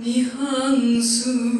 Nihansun.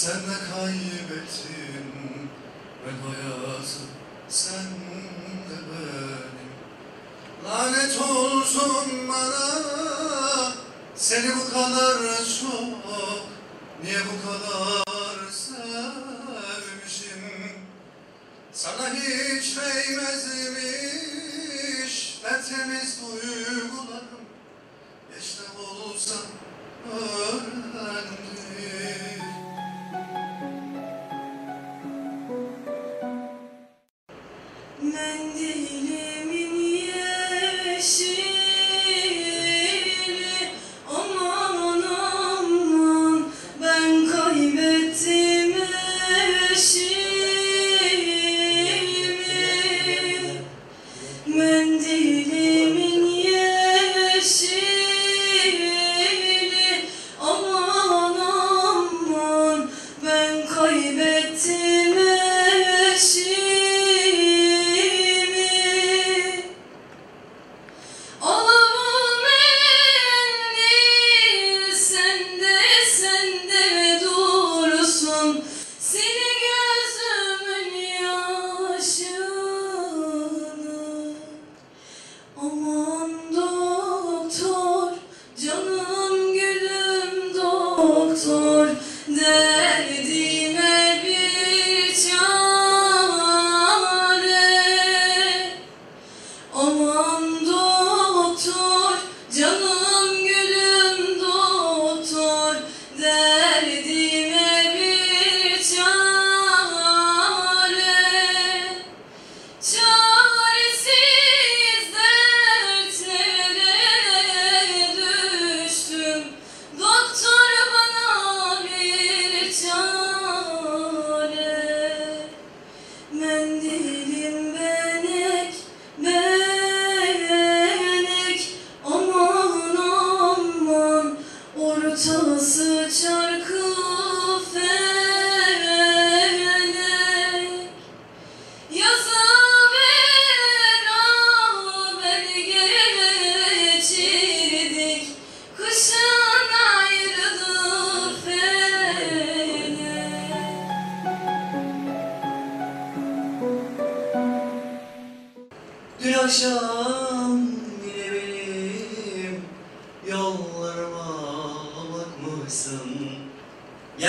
Sen de kaybettin ben hayatı Sen de benim. Lanet olsun bana Seni bu kadar çok Niye bu kadar sevmişim? Sana hiç değmezmiş Ben temiz duygularım wish you. Aman doktor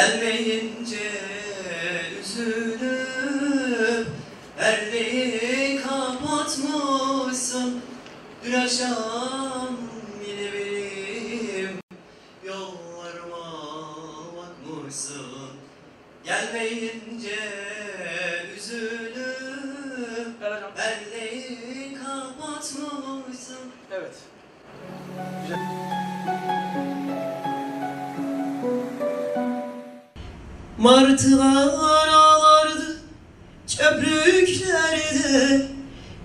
Gelmeyince üzülüp Perdeyi kapatmışsın Dün akşam yine benim Yollarıma bakmışsın Gelmeyince üzülüp. Perdeyi kapatmışsın Evet. Martılar ağlardı çöplüklerde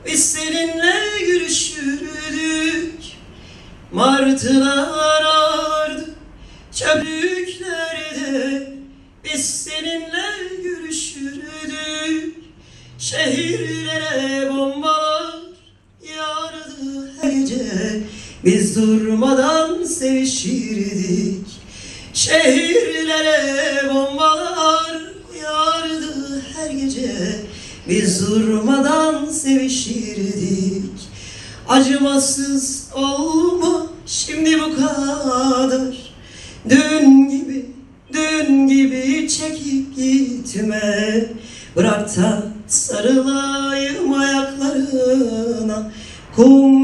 Biz seninle görüşürdük Martılar ağlardı çöplüklerde Biz seninle görüşürdük Şehirlere bombalar yağardı her gece Biz durmadan sevişirdik Şehirlere bombalar yağardı her gece. Biz durmadan sevişirdik. Acımasız olma şimdi bu kadar. Dün gibi, dün gibi çekip gitme. Bırak da sarılayım ayaklarına. Kum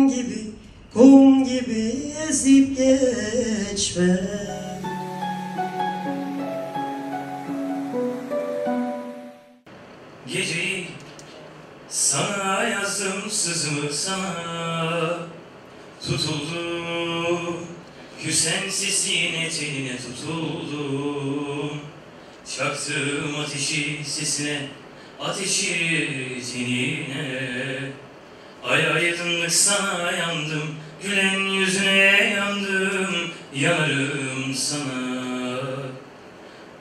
sana yazdım sızımı sana Tutuldu. Küsen sesine teline tutuldum. Çaktım ateşi sesine Ateşi tenine. Ay aydınlık sana yandım Gülen yüzüne yandım Yanarım sana.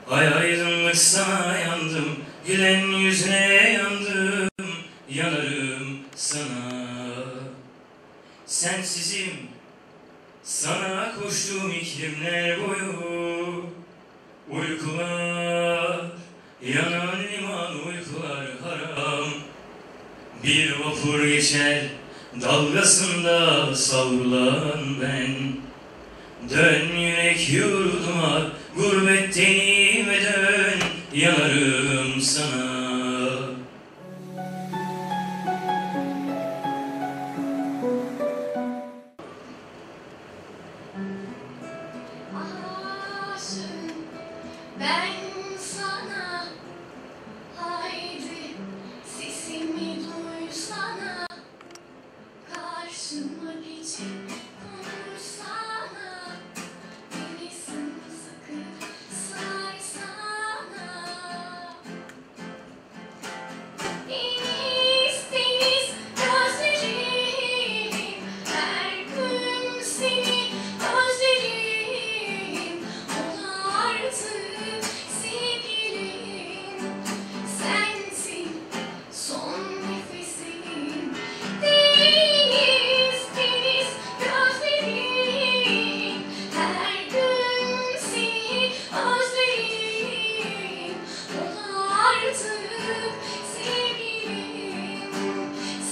Ay aydınlık sana yandım Gülen yüzüne Sensizim. Sana koştum iklimler boyu Uykular Yanan liman uykular haram. Bir vapur geçer Dalgasında savrulan ben. Dön yürek yurduma, gurbet tenime dön, yanarım sana.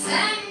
Thank you.